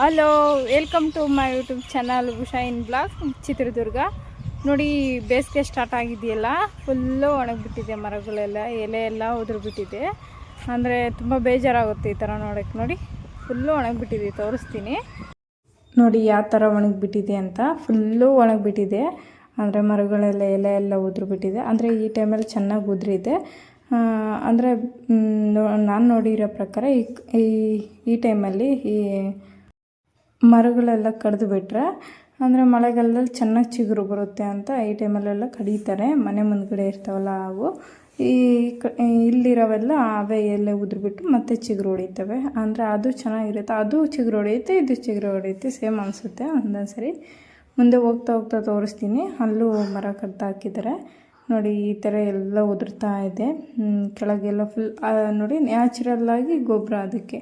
Hello welcome to my YouTube channel Usha in blog Chitradurga ನೋಡಿ, ಬೇಸಿಗೆ start ಆಗಿದೆಯಲ್ಲ full ಒಣಗಿಬಿಟ್ಟಿದೆ ಮರಗಳೆಲ್ಲ, ಎಲೆ ಎಲ್ಲ ಉದುರ್ಬಿಟ್ಟಿದೆ. ಅಂದರೆ ತುಂಬ ಬೇಜಾರಾಗುತ್ತೆ ಈ ಥರ ನೋಡೋಕ್ಕೆ ನೋಡಿ. ಫುಲ್ಲು ಒಣಗಿಬಿಟ್ಟಿದೆ, ತೋರಿಸ್ತೀನಿ. ನೋಡಿ, ಯಾವ ಥರ ಒಣಗಿಬಿಟ್ಟಿದೆ ಅಂತ. ಫುಲ್ಲು ಒಣಗಿಬಿಟ್ಟಿದೆ. ಅಂದರೆ ಮರಗಳೆಲ್ಲ, ಎಲೆ ಎಲ್ಲ ಉದುರ್ಬಿಟ್ಟಿದೆ. ಅಂದರೆ ಈ ಟೈಮಲ್ಲಿ ಚೆನ್ನಾಗಿ ಉದುರಿದೆ. ಅಂದರೆ ನಾನು ನೋಡಿರೋ ಪ್ರಕಾರ ಈ, ಈ- ಈ ಟೈಮಲ್ಲಿ ಈ ಮರಗಳೆಲ್ಲ ಕಡಿದು ಬಿಟ್ಟರೆ ಅಂದರೆ ಮಳೆಗಾಲದಲ್ಲಿ ಚೆನ್ನಾಗಿ ಚಿಗುರು ಬರುತ್ತೆ ಅಂತ ಈ ಟೈಮಲ್ಲೆಲ್ಲ ಕಡಿತಾರೆ. ಮನೆ ಮುಂದ್ಗಡೆ ಇರ್ತಾವಲ್ಲ ಅವು. ಈ ಕ ಇಲ್ಲಿರೋವೆಲ್ಲ ಅವೇ ಎಲೆ ಉದುರ್ಬಿಟ್ಟು ಮತ್ತೆ ಚಿಗುರು ಹೊಡಿತವೆ. ಅಂದರೆ ಅದು ಚೆನ್ನಾಗಿರುತ್ತೆ. ಅದು ಚಿಗುರು ಹೊಡೆಯುತ್ತೆ, ಇದು ಚಿಗುರು ಹೊಡೆಯುತ್ತೆ. ಸೇಮ್ ಅನಿಸುತ್ತೆ ಒಂದೊಂದು ಸರಿ. ಮುಂದೆ ಹೋಗ್ತಾ ಹೋಗ್ತಾ ತೋರಿಸ್ತೀನಿ. ಅಲ್ಲೂ ಮರ ಕಡ್ದು ಹಾಕಿದ್ದಾರೆ. ನೋಡಿ, ಈ ಥರ ಎಲ್ಲ ಉದುರ್ತಾ ಇದೆ. ಕೆಳಗೆಲ್ಲ ಫುಲ್ ನೋಡಿ, ನ್ಯಾಚುರಲ್ಲಾಗಿ ಗೊಬ್ಬರ ಅದಕ್ಕೆ.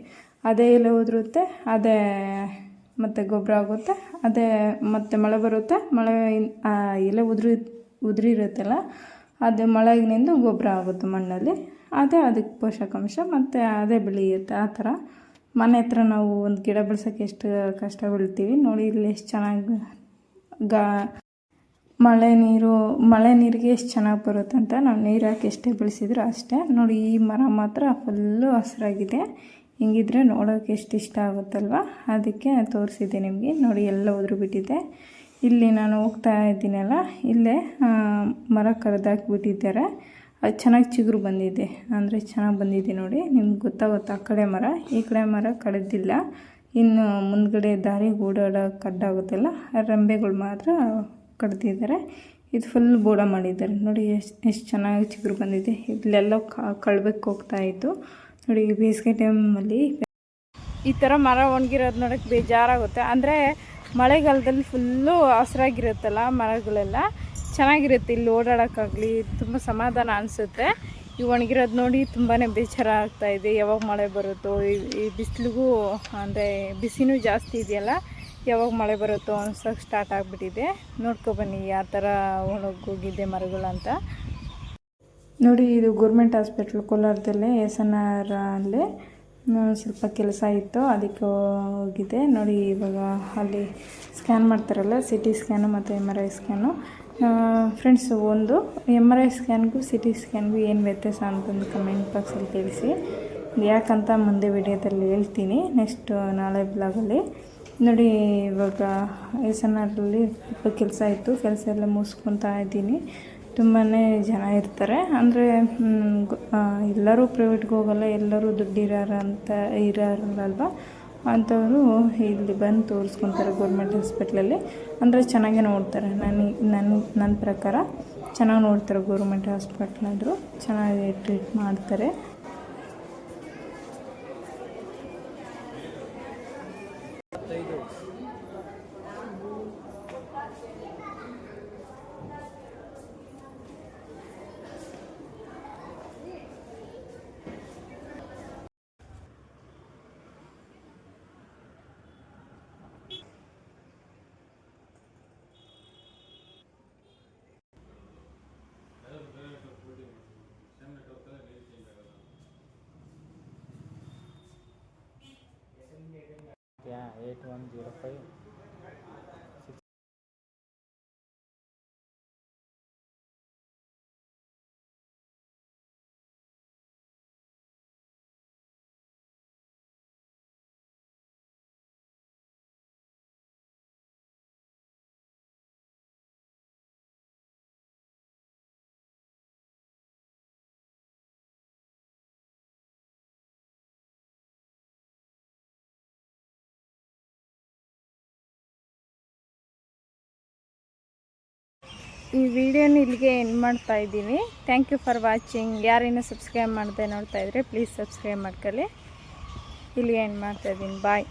ಅದೇ ಎಲೆ ಉದುರುತ್ತೆ, ಅದೇ ಮತ್ತು ಗೊಬ್ಬರ ಆಗುತ್ತೆ. ಅದೇ ಮತ್ತು ಮಳೆ ಬರುತ್ತೆ. ಮಳೆ ಎಲೆ ಉದುರಿ, ಉದುರಿರುತ್ತಲ್ಲ, ಅದು ಮಳೆಗಿನಿಂದ ಗೊಬ್ಬರ ಆಗುತ್ತೆ ಮಣ್ಣಲ್ಲಿ. ಅದೇ ಅದಕ್ಕೆ ಪೋಷಕಾಂಶ ಮತ್ತು ಅದೇ ಬೆಳೆಯುತ್ತೆ ಆ ಥರ ಮನೆ ಹತ್ರ ನಾವು ಒಂದು ಗಿಡ ಬೆಳ್ಸೋಕ್ಕೆ ಎಷ್ಟು ಕಷ್ಟ ಬೀಳ್ತೀವಿ ನೋಡಿ, ಇಲ್ಲಿ ಎಷ್ಟು ಚೆನ್ನಾಗಿ ಗಾ, ಮಳೆ ನೀರು, ಮಳೆ ನೀರಿಗೆ ಎಷ್ಟು ಚೆನ್ನಾಗಿ ಬರುತ್ತೆ ಅಂತ ನಾವು ನೀರು ಹಾಕಿ ಎಷ್ಟೇ ಬೆಳೆಸಿದ್ರು ಅಷ್ಟೇ. ನೋಡಿ, ಈ ಮರ ಮಾತ್ರ ಫುಲ್ಲು ಹಸ್ರಾಗಿದೆ. ಹಿಂಗಿದ್ರೆ ನೋಡೋಕೆ ಎಷ್ಟು ಇಷ್ಟ ಆಗುತ್ತಲ್ವ? ಅದಕ್ಕೆ ತೋರಿಸಿದ್ದೆ ನಿಮಗೆ. ನೋಡಿ, ಎಲ್ಲ ಉದುರು ಬಿಟ್ಟಿದೆ ಇಲ್ಲಿ ನಾನು ಹೋಗ್ತಾ ಇದ್ದೀನಲ್ಲ, ಇಲ್ಲೇ ಮರ ಕರೆದಾಕಿಬಿಟ್ಟಿದ್ದಾರೆ ಅದು ಚೆನ್ನಾಗಿ ಚಿಗುರು ಬಂದಿದೆ. ಅಂದರೆ ಚೆನ್ನಾಗಿ ಬಂದಿದೆ ನೋಡಿ. ನಿಮ್ಗೆ ಗೊತ್ತಾಗುತ್ತೆ ಆ ಕಡೆ ಮರ, ಈ ಕಡೆ ಮರ ಕಡೆದಿಲ್ಲ. ಇನ್ನು ಮುಂದ್ಗಡೆ ದಾರಿ ಓಡಾಡೋ ಕಡ್ಡಾಗುತ್ತಲ್ಲ ರೆಂಬೆಗಳು ಮಾತ್ರ ಕಡ್ದಿದ್ದಾರೆ. ಇದು ಫುಲ್ ಬೋಡ ಮಾಡಿದ್ದಾರೆ. ನೋಡಿ, ಎಷ್ಟು ಎಷ್ಟು ಚೆನ್ನಾಗಿ ಚಿಗುರು ಬಂದಿದೆ. ಇಲ್ಲೆಲ್ಲ ಕಳ್ಬೇಕು ಹೋಗ್ತಾ ಇತ್ತು. ನೋಡಿ, ಬೇಸಿಗೆ ಟೈಮಲ್ಲಿ ಈ ಥರ ಮರ ಒಣಗಿರೋದು ನೋಡೋಕ್ಕೆ ಬೇಜಾರಾಗುತ್ತೆ. ಅಂದರೆ ಮಳೆಗಾಲದಲ್ಲಿ ಫುಲ್ಲು ಹಸಿರಾಗಿರುತ್ತಲ್ಲ ಮರಗಳೆಲ್ಲ? ಚೆನ್ನಾಗಿರುತ್ತೆ ಇಲ್ಲಿ ಓಡಾಡೋಕ್ಕಾಗಲಿ, ತುಂಬ ಸಮಾಧಾನ ಅನಿಸುತ್ತೆ. ಈ ಒಣಗಿರೋದು ನೋಡಿ ತುಂಬಾ ಬೇಜಾರ ಆಗ್ತಾ ಇದೆ. ಯಾವಾಗ ಮಳೆ ಬರುತ್ತೋ, ಈ- ಬಿಸಿಲಿಗೂ, ಅಂದರೆ ಬಿಸಿನೂ ಜಾಸ್ತಿ ಇದೆಯಲ್ಲ, ಯಾವಾಗ ಮಳೆ ಬರುತ್ತೋ ಅನ್ಸೋಕೆ ಸ್ಟಾರ್ಟ್ ಆಗಿಬಿಟ್ಟಿದೆ. ನೋಡ್ಕೊಬನ್ನಿ ಯಾವ ಥರ ಒಣಗೋಗಿದೆ ಮರಗಳಂತ. ನೋಡಿ, ಇದು ಗೌರ್ಮೆಂಟ್ ಹಾಸ್ಪಿಟ್ಲ್ ಕೋಲಾರದಲ್ಲೇ ಎಸ್ ಎನ್ ಆರ್ ಅಲ್ಲೇ ಸ್ವಲ್ಪ ಕೆಲಸ ಇತ್ತು. ಅದಕ್ಕೆ ಹೋಗಿದೆ ನೋಡಿ, ಇವಾಗ ಅಲ್ಲಿ ಸ್ಕ್ಯಾನ್ ಮಾಡ್ತಾರಲ್ಲ ಸಿ ಟಿ ಸ್ಕ್ಯಾನು ಮತ್ತು M R I scan friends ಒಂದು ಎಂ ಆರ್ ಐ ಸ್ಕ್ಯಾನ್ಗೂ ಸಿ ಟಿ ಸ್ಕ್ಯಾನ್ಗೂ ಏನು ವ್ಯತ್ಯಾಸ ಅಂತಂದು ಕಮೆಂಟ್ ಬಾಕ್ಸಲ್ಲಿ ತಿಳಿಸಿ. ಯಾಕಂತ ಮುಂದೆ ವಿಡಿಯೋದಲ್ಲಿ ಹೇಳ್ತೀನಿ. ನೆಕ್ಸ್ಟ್ ನಾಳೆ ಬ್ಲಾಗಲ್ಲಿ ನೋಡಿ, ಇವಾಗ ಎಸ್ ಎನ್ ಆರಲ್ಲಿ ಸ್ವಲ್ಪ ಕೆಲಸ ಇತ್ತು. ಕೆಲಸ ಎಲ್ಲ ಮುಗಿಸ್ಕೊತಾ ಇದ್ದೀನಿ. ತುಂಬಾ ಜನ ಇರ್ತಾರೆ. ಅಂದರೆ ಎಲ್ಲರೂ ಪ್ರೈವೇಟ್ಗೆ ಹೋಗಲ್ಲ, ಎಲ್ಲರೂ ದುಡ್ಡಿರೋರ ಅಂತ ಇರೋರಲ್ವ ಅಂಥವರು ಇಲ್ಲಿ ಬಂದು ತೋರಿಸ್ಕೊತಾರೆ ಗೌರ್ಮೆಂಟ್ ಹಾಸ್ಪಿಟ್ಲಲ್ಲಿ ಅಂದರೆ ಚೆನ್ನಾಗೇ ನೋಡ್ತಾರೆ. ನನಗೆ ನನ್ನ ನನ್ನ ಪ್ರಕಾರ ಚೆನ್ನಾಗಿ ನೋಡ್ತಾರೆ ಗೌರ್ಮೆಂಟ್ ಹಾಸ್ಪಿಟ್ಲಾದರೂ ಚೆನ್ನಾಗಿ ಟ್ರೀಟ್ ಮಾಡ್ತಾರೆ. ఎయిట్ వన్ జీరో ఫైవ్ ಈ ವಿಡಿಯೋನ ಇಲ್ಲಿಗೆ ಎಂಡ್ ಮಾಡ್ತಾ ಇದ್ದೀವಿ. ಥ್ಯಾಂಕ್ ಯು ಫಾರ್ ವಾಚಿಂಗ್ ಯಾರೇನು ಸಬ್ಸ್ಕ್ರೈಬ್ ಮಾಡದೆ ನೋಡ್ತಾ ಇದ್ರೆ ಪ್ಲೀಸ್ ಸಬ್ಸ್ಕ್ರೈಬ್ ಮಾಡ್ಕೊಳ್ಳಿ. ಇಲ್ಲಿಗೆ ಎಂಡ್ ಮಾಡ್ತಾ ಇದ್ದೀನಿ. ಬಾಯ್